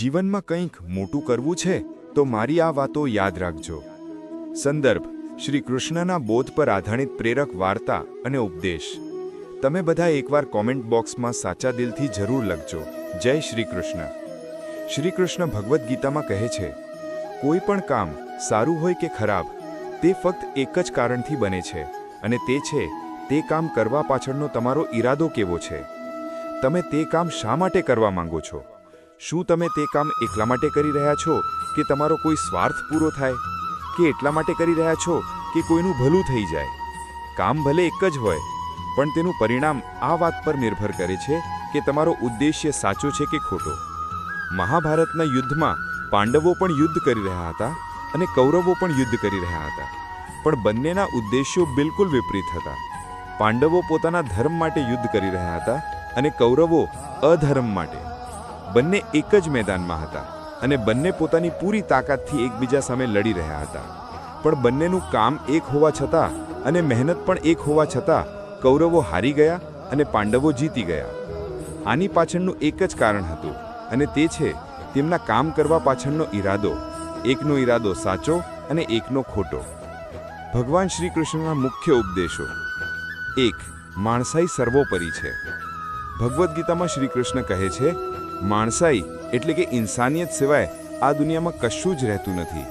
જીવનમાં કંઈક મોટું કરવું છે, તો મારી આ વાતો યાદ રાખજો. સંદર્ભ, શ્રી કૃષ્ણના બોધ પર આધારિત પ્રેરક વાર્તા અને ઉપદેશ. તમે બધા એકવાર કોમેન્ટ બોક્સમાં સાચા દિલથી જરૂર લખજો. જય શ્રી કૃષ્ણ. શ્રી કૃષ્ણ ભગવદ્ ગીતામાં કહે છે, કોઈ પણ કામ સારું હોય કે ખરાબ, તે ફક્ત એક જ કારણથી બને છે, અને તે છે, તે કામ કરવા પાછળનો તમારો ઈરાદો કેવો છે? તમે તે કામ શા માટે કરવા માંગો છો? શું તમે તે કામ એકલા માટે કરી રહ્યા છો કે તમારો કોઈ સ્વાર્થ પૂરો થાય? કે એટલા માટે કરી રહ્યા છો કે કોઈનું ભલું થઈ જાય? કામ ભલે એક જ હોય, પણ તેનું પરિણામ આ વાત પર નિર્ભર કરે છે કે તમારો ઉદ્દેશ્ય સાચો છે કે ખોટો. મહાભારતના યુદ્ધમાં પાંડવો પણ યુદ્ધ કરી રહ્યા હતા અને કૌરવો પણ યુદ્ધ કરી રહ્યા હતા. પણ બંનેના ઉદ્દેશ્યો બિલકુલ વિપરીત હતા. પાંડવો પોતાના ધર્મ માટે યુદ્ધ કરી રહ્યા હતા અને કૌરવો અધર્મ માટે. બંને એક જ મેદાનમાં હતા અને બંને પોતાની પૂરી તાકાતથી એકબીજા સામે લડી રહ્યા હતા. પણ બંનેનું કામ એક હોવા છતાં અને મહેનત પણ એક હોવા છતાં કૌરવો હારી ગયા અને પાંડવો જીતી ગયા. આની પાછળનું એક જ કારણ હતું અને તે છે તેમના કામ કરવા પાછળનો ઈરાદો. એકનો ઈરાદો સાચો અને એકનો ખોટો. ભગવાન શ્રી કૃષ્ણના મુખ્ય ઉપદેશો. એક, માણસાઈ સર્વોપરી છે. ભગવદ્ ગીતામાં શ્રી કૃષ્ણ કહે છે માણસાઈ એટલે કે ઇન્સાનિયત સિવાય આ દુનિયામાં કશું જ રહેતું નથી.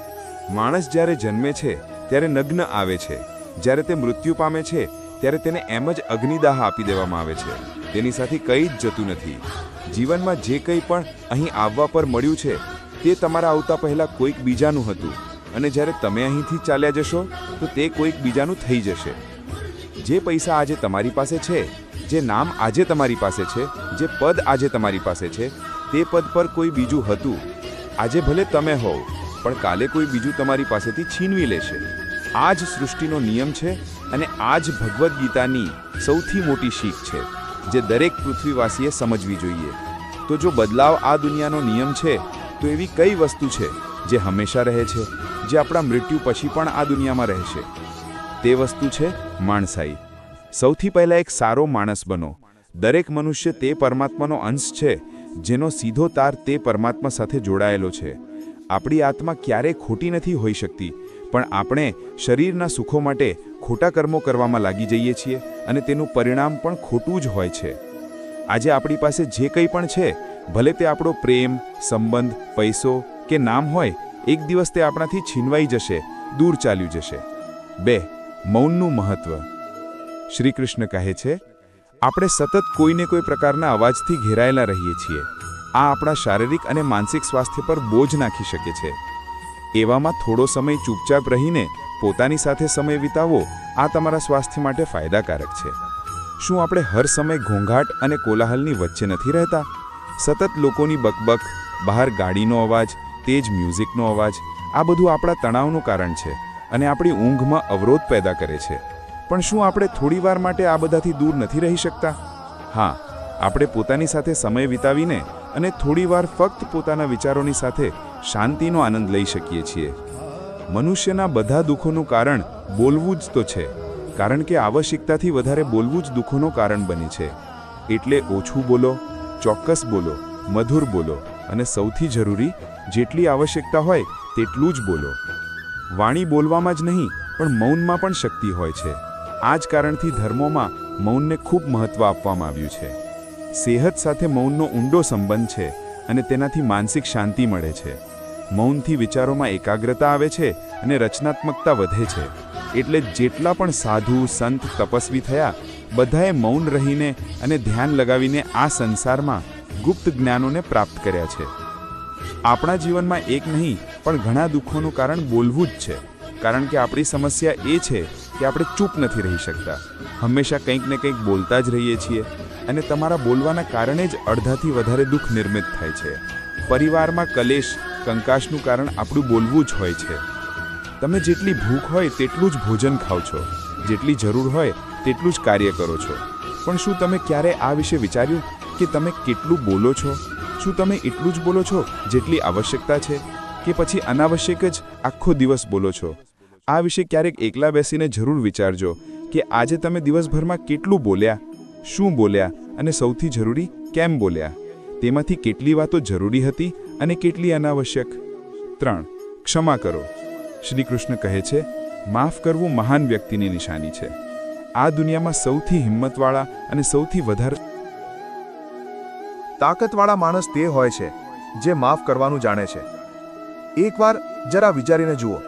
માણસ જ્યારે જન્મે છે, ત્યારે નગ્ન આવે છે. જ્યારે તે મૃત્યુ પામે છે, ત્યારે તેને એમ જ અગ્નિદાહ આપી દેવામાં આવે છે. તેની સાથે કંઈ જ જતું નથી. જીવનમાં જે કંઈ પણ અહીં આવવા પર મળ્યું છે, તે તમારા આવતા પહેલાં કોઈક બીજાનું હતું. અને જ્યારે તમે અહીંથી ચાલ્યા જશો, તો તે કોઈક બીજાનું થઈ જશે. જે પૈસા આજે તમારી પાસે છે જે નામ આજે તમારી પાસે છે, જે પદ આજે તમારી પાસે છે, તે પદ પર કોઈ બીજું હતું. આજે ભલે તમે હોવ, પણ કાલે કોઈ બીજું તમારી પાસેથી છીનવી લેશે. આ જ સૃષ્ટિનો નિયમ છે અને આ જ ભગવદ્ ગીતાની સૌથી મોટી શીખ છે, જે દરેક પૃથ્વીવાસીએ સમજવી જોઈએ. તો જો બદલાવ આ દુનિયાનો નિયમ છે, તો એવી કઈ વસ્તુ છે, જે હંમેશા રહે છે, જે આપણા મૃત્યુ પછી પણ આ દુનિયામાં રહેશે? તે વસ્તુ છે માણસાઈ. સૌથી પહેલાં એક સારો માણસ બનો. દરેક મનુષ્ય તે પરમાત્માનો અંશ છે, જેનો સીધો તાર તે પરમાત્મા સાથે જોડાયેલો છે. આપણી આત્મા ક્યારેય ખોટી નથી હોઈ શકતી, પણ આપણે શરીરના સુખો માટે ખોટા કર્મો કરવામાં લાગી જઈએ છીએ અને તેનું પરિણામ પણ ખોટું જ હોય છે. આજે આપણી પાસે જે કંઈ પણ છે, ભલે તે આપણો પ્રેમ, સંબંધ, પૈસો કે નામ હોય, એક દિવસ તે આપણાથી છીનવાઈ જશે, દૂર ચાલ્યું જશે. બે, મૌનનું મહત્વ. શ્રી કૃષ્ણ કહે છે, આપણે સતત કોઈને કોઈ પ્રકારના અવાજથી ઘેરાયેલા રહીએ છીએ. આ આપણા શારીરિક અને માનસિક સ્વાસ્થ્ય પર બોજ નાખી શકે છે. એવામાં થોડો સમય ચૂપચાપ રહીને પોતાની સાથે સમય વિતાવવો આ તમારા સ્વાસ્થ્ય માટે ફાયદાકારક છે. શું આપણે હર સમય ઘોંઘાટ અને કોલાહલની વચ્ચે નથી રહેતા? સતત લોકોની બકબક, બહાર ગાડીનો અવાજ, તેજ મ્યુઝિકનો અવાજ, આ બધું આપણા તણાવનું કારણ છે અને આપણી ઊંઘમાં અવરોધ પેદા કરે છે. પણ શું આપણે થોડીવાર માટે આ બધાથી દૂર નથી રહી શકતા? હા, આપણે પોતાની સાથે સમય વિતાવીને અને થોડીવાર ફક્ત પોતાના વિચારોની સાથે શાંતિનો આનંદ લઈ શકીએ છીએ. મનુષ્યના બધા દુઃખોનું કારણ બોલવું જ તો છે, કારણ કે આવશ્યકતાથી વધારે બોલવું જ દુઃખોનું કારણ બને છે. એટલે ઓછું બોલો, ચોક્કસ બોલો, મધુર બોલો અને સૌથી જરૂરી, જેટલી આવશ્યકતા હોય, તેટલું જ બોલો. વાણી બોલવામાં જ નહીં, પણ મૌનમાં પણ શક્તિ હોય છે. આ જ કારણથી ધર્મોમાં મૌનને ખૂબ મહત્ત્વ આપવામાં આવ્યું છે. સેહત સાથે મૌનનો ઊંડો સંબંધ છે અને તેનાથી માનસિક શાંતિ મળે છે. મૌનથી વિચારોમાં એકાગ્રતા આવે છે અને રચનાત્મકતા વધે છે. એટલે જેટલા પણ સાધુ, સંત, તપસ્વી થયા, બધાએ મૌન રહીને અને ધ્યાન લગાવીને આ સંસારમાં ગુપ્ત જ્ઞાનોને પ્રાપ્ત કર્યા છે. આપણા જીવનમાં એક નહીં, પણ ઘણા દુઃખોનું કારણ બોલવું જ છે. કારણ કે આપણી સમસ્યા એ છે કે આપણે ચૂપ નથી રહી શકતા. હંમેશા કંઈક ને કંઈક બોલતા જ રહીએ છીએ અને તમારા બોલવાના કારણે જ અડધાથી વધારે દુઃખ નિર્મિત થાય છે. પરિવારમાં કલેશ, કંકાશનું કારણ આપણું બોલવું જ હોય છે. તમે જેટલી ભૂખ હોય તેટલું જ ભોજન ખાઓ છો. જેટલી જરૂર હોય તેટલું જ કાર્ય કરો છો. પણ શું તમે ક્યારે આ વિશે વિચાર્યું કે તમે કેટલું બોલો છો? શું તમે એટલું જ બોલો છો જેટલી આવશ્યકતા છે? કે પછી અનાવશ્યક જ આખો દિવસ બોલો છો? આ વિશે ક્યારેક એકલા બેસીને જરૂર વિચારજો કે આજે તમે દિવસભરમાં કેટલું બોલ્યા, શું બોલ્યા અને સૌથી જરૂરી કેમ બોલ્યા. તેમાંથી કેટલી વાતો જરૂરી હતી અને કેટલી અનાવશ્યક. ત્રણ, ક્ષમા કરો. શ્રી કૃષ્ણ કહે છે, માફ કરવું મહાન વ્યક્તિની નિશાની છે. આ દુનિયામાં સૌથી હિંમતવાળા અને સૌથી વધારે તાકતવાળા માણસ તે હોય છે જે માફ કરવાનું જાણે છે. એકવાર જરા વિચારીને જુઓ.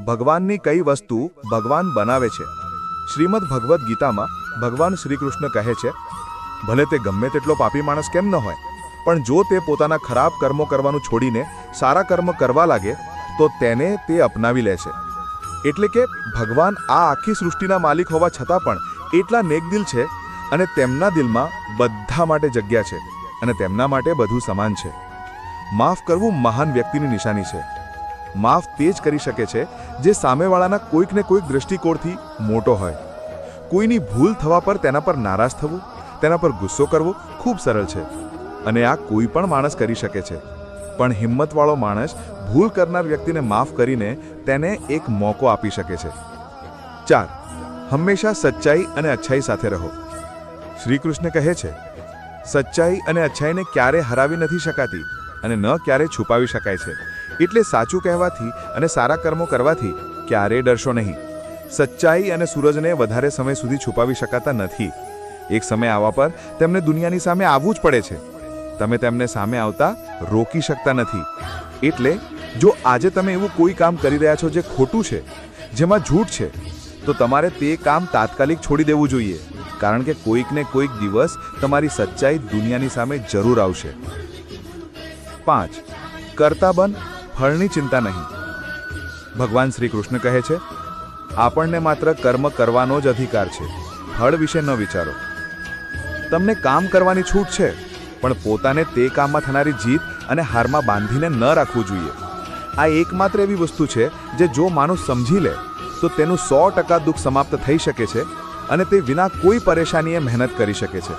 ભગવાનની કઈ વસ્તુ ભગવાન બનાવે છે? શ્રીમદ ભગવદ્ ગીતામાં ભગવાન શ્રી કૃષ્ણ કહે છે, ભલે તે ગમે તેટલો પાપી માણસ કેમ ન હોય, પણ જો તે પોતાના ખરાબ કર્મો કરવાનું છોડીને સારા કર્મ કરવા લાગે, તો તેને તે અપનાવી લે છે. એટલે કે ભગવાન આ આખી સૃષ્ટિના માલિક હોવા છતાં પણ એટલા નેકદિલ છે અને તેમના દિલમાં બધા માટે જગ્યા છે અને તેમના માટે બધું સમાન છે. માફ કરવું મહાન વ્યક્તિની નિશાની છે. માફ તે જ કરી શકે છે જે સામેવાળાના કોઈકને કોઈક દૃષ્ટિકોણથી મોટો હોય. કોઈની ભૂલ થવા પર તેના પર નારાજ થવું, તેના પર ગુસ્સો કરવો ખૂબ સરળ છે અને આ કોઈ પણ માણસ કરી શકે છે. પણ હિંમતવાળો માણસ ભૂલ કરનાર વ્યક્તિને માફ કરીને તેને એક મોકો આપી શકે છે. ચાર, હંમેશા સચ્ચાઈ અને અચ્છાઈ સાથે રહો. શ્રી કૃષ્ણ કહે છે, સચ્ચાઈ અને અચ્છાઈને ક્યારે હરાવી નથી શકાતી અને ન ક્યારે છુપાવી શકાય છે. એટલે સાચું કહેવાથી અને સારા કર્મો કરવાથી ક્યારેય ડરશો નહીં. સચ્ચાઈ અને સૂરજને વધારે સમય સુધી છુપાવી શકાતા નથી. એક સમય આવવા પર તેમને દુનિયાની સામે આવવું જ પડે છે. તમે તેમને સામે આવતા રોકી શકતા નથી. એટલે જો આજે તમે એવું કોઈ કામ કરી રહ્યા છો જે ખોટું છે, જેમાં જૂઠ છે, તો તમારે તે કામ તાત્કાલિક છોડી દેવું જોઈએ. કારણ કે કોઈકને કોઈક દિવસ તમારી સચ્ચાઈ દુનિયાની સામે જરૂર આવશે. પાંચ. કરતા બન ફળની ચિંતા નહીં. ભગવાન શ્રી કૃષ્ણ કહે છે, આપણને માત્ર કર્મ કરવાનો જ અધિકાર છે. ફળ વિશે ન વિચારો. તમને કામ કરવાની છૂટ છે, પણ પોતાને તે કામમાં થનારી જીત અને હારમાં બાંધીને ન રાખવું જોઈએ. આ એકમાત્ર એવી વસ્તુ છે, જે જો માણસ સમજી લે, તો તેનું સો ટકા દુઃખ સમાપ્ત થઈ શકે છે અને તે વિના કોઈ પરેશાનીએ મહેનત કરી શકે છે.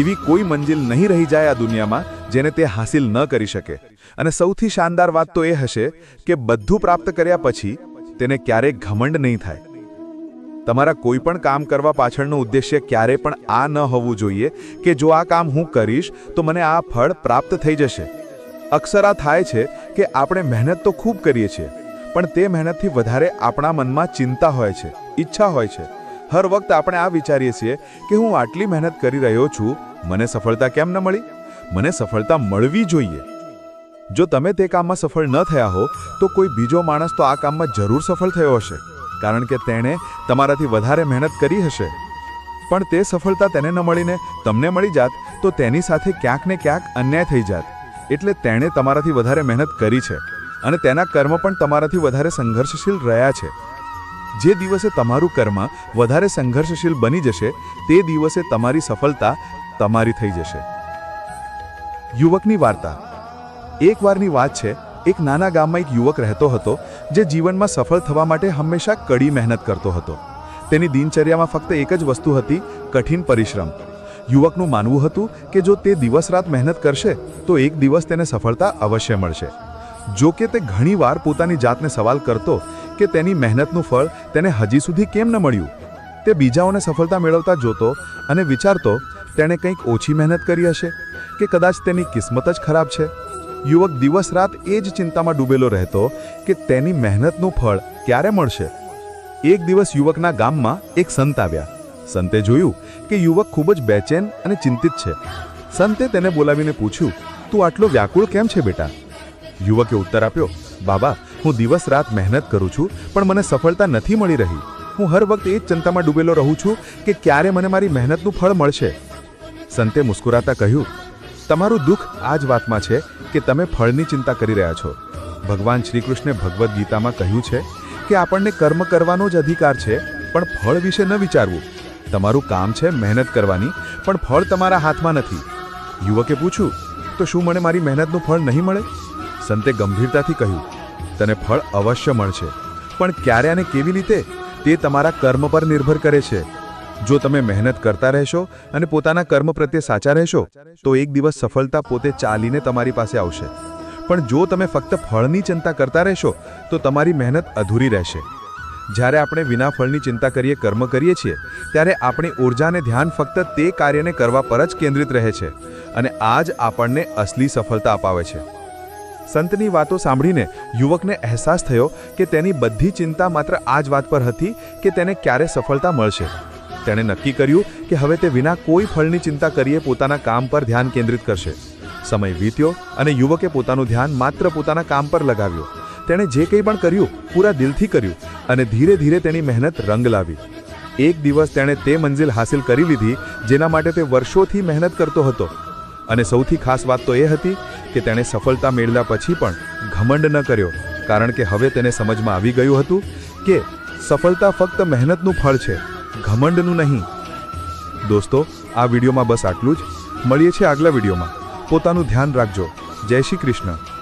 એવી કોઈ મંજિલ નહીં રહી જાય આ દુનિયામાં જેને તે હાસિલ ન કરી શકે. અને સૌથી શાનદાર વાત તો એ હશે કે બધું પ્રાપ્ત કર્યા પછી તેને ક્યારેય ઘમંડ નહીં થાય. તમારા કોઈ પણ કામ કરવા પાછળનો ઉદ્દેશ્ય ક્યારે પણ આ ન હોવું જોઈએ કે જો આ કામ હું કરીશ તો મને આ ફળ પ્રાપ્ત થઈ જશે. અક્ષર થાય છે કે આપણે મહેનત તો ખૂબ કરીએ છીએ, પણ તે મહેનતથી વધારે આપણા મનમાં ચિંતા હોય છે, ઈચ્છા હોય છે. હર વખત આપણે આ વિચારીએ છીએ કે હું આટલી મહેનત કરી રહ્યો છું, મને સફળતા કેમ ન મળી? મને સફળતા મળવી જોઈએ. જો તમે તે કામમાં સફળ ન થયા હો, તો કોઈ બીજો માણસ તો આ કામમાં જરૂર સફળ થયો હશે. કારણ કે તેણે તમારાથી વધારે મહેનત કરી હશે. પણ તે સફળતા તેને ન મળીને તમને મળી જાત, તો તેની સાથે ક્યાંક ને ક્યાંક અન્યાય થઈ જાત. એટલે તેણે તમારાથી વધારે મહેનત કરી છે. અને તેના કર્મ પણ તમારાથી વધારે સંઘર્ષશીલ રહ્યા છે. જે દિવસે તમારું કર્મ વધારે સંઘર્ષશીલ બની જશે, તે દિવસે તમારી સફળતા તમારી થઈ જશે. યુવકની વાર્તા. એકવારની વાત છે, એક નાના ગામમાં એક યુવક રહેતો હતો, જે જીવનમાં સફળ થવા માટે હંમેશા કડી મહેનત કરતો હતો. તેની દિનચર્યામાં ફક્ત એક જ વસ્તુ હતી, કઠિન પરિશ્રમ. યુવકનું માનવું હતું કે જો તે દિવસ રાત મહેનત કરશે, તો એક દિવસ તેને સફળતા અવશ્ય મળશે. જો કે તે ઘણીવાર પોતાની જાતને સવાલ કરતો કે તેની મહેનતનું ફળ તેને હજી સુધી કેમ ન મળ્યું? તે બીજાઓને સફળતા મેળવતા જોતો અને વિચારતો, તેણે કંઈક ઓછી મહેનત કરી હશે? કે કદાચ તેની કિસ્મત જ ખરાબ છે? યુવક દિવસ રાત એ જ ચિંતામાં ડૂબેલો રહેતો કે તેની મહેનતનું ફળ ક્યારે મળશે? એક દિવસ યુવકના ગામમાં એક સંત આવ્યા. સંતે જોયું કે યુવક ખૂબ જ બેચેન અને ચિંતિત છે. સંતે તેને બોલાવીને પૂછ્યું, તું આટલો વ્યાકુળ કેમ છે બેટા? યુવકે ઉત્તર આપ્યો, બાબા, હું દિવસ રાત મહેનત કરું છું, પણ મને સફળતા નથી મળી રહી. હું હર વખત એ જ ચિંતામાં ડૂબેલો રહું છું કે ક્યારે મને મારી મહેનતનું ફળ મળશે. સંતે મુસ્કુરાતા કહ્યું તમારું દુઃખ આ જ વાતમાં છે કે તમે ફળની ચિંતા કરી રહ્યા છો. ભગવાન શ્રી કૃષ્ણે ભગવદ્ ગીતામાં કહ્યું છે કે આપણને કર્મ કરવાનો જ અધિકાર છે, પણ ફળ વિશે ન વિચારવું. તમારું કામ છે મહેનત કરવાની, પણ ફળ તમારા હાથમાં નથી. યુવકે પૂછ્યું, તો શું મને મારી મહેનતનું ફળ નહીં મળે? સંતે ગંભીરતાથી કહ્યું, તને ફળ અવશ્ય મળશે, પણ ક્યારે અને કેવી રીતે તે તમારા કર્મ પર નિર્ભર કરે છે. જો તમે મહેનત કરતા રહેશો અને પોતાના કર્મ પ્રત્યે સાચા રહેશો, તો એક દિવસ સફળતા પોતે ચાલીને તમારી પાસે આવશે. પણ જો તમે ફક્ત ફળની ચિંતા કરતા રહેશો, તો તમારી મહેનત અધૂરી રહેશે. જ્યારે આપણે વિના ફળની ચિંતા કરીએ, કર્મ કરીએ છીએ, ત્યારે આપણી ઊર્જાને ધ્યાન ફક્ત તે કાર્યને કરવા પર જ કેન્દ્રિત રહે છે અને આ જ આપણને અસલી સફળતા અપાવે છે. સંતની વાતો સાંભળીને યુવકને અહેસાસ થયો કે તેની બધી ચિંતા માત્ર આ જ વાત પર હતી કે તેને ક્યારે સફળતા મળશે. તેણે નક્કી કર્યું કે હવે તે વિના કોઈ ફળની ચિંતા કરીએ પોતાના કામ પર ધ્યાન કેન્દ્રિત કરશે. સમય વીત્યો અને યુવકે પોતાનું ધ્યાન માત્ર પોતાના કામ પર લગાવ્યું. તેણે જે કંઈ પણ કર્યું, પૂરા દિલથી કર્યું અને ધીરે ધીરે તેની મહેનત રંગ લાવી. એક દિવસ તેણે તે મંજિલ હાંસિલ કરી લીધી, જેના માટે તે વર્ષોથી મહેનત કરતો હતો. અને સૌથી ખાસ વાત તો એ હતી કે તેણે સફળતા મેળવ્યા પછી પણ ઘમંડ ન કર્યો, કારણ કે હવે તેને સમજમાં આવી ગયું હતું કે સફળતા ફક્ત મહેનતનું ફળ છે. ઘમંડનું નહીં. દોસ્તો, આ વિડીયોમાં બસ આટલું જ. મળીએ છીએ આગલા વિડીયોમાં. પોતાનું ધ્યાન રાખજો. જય શ્રી કૃષ્ણ.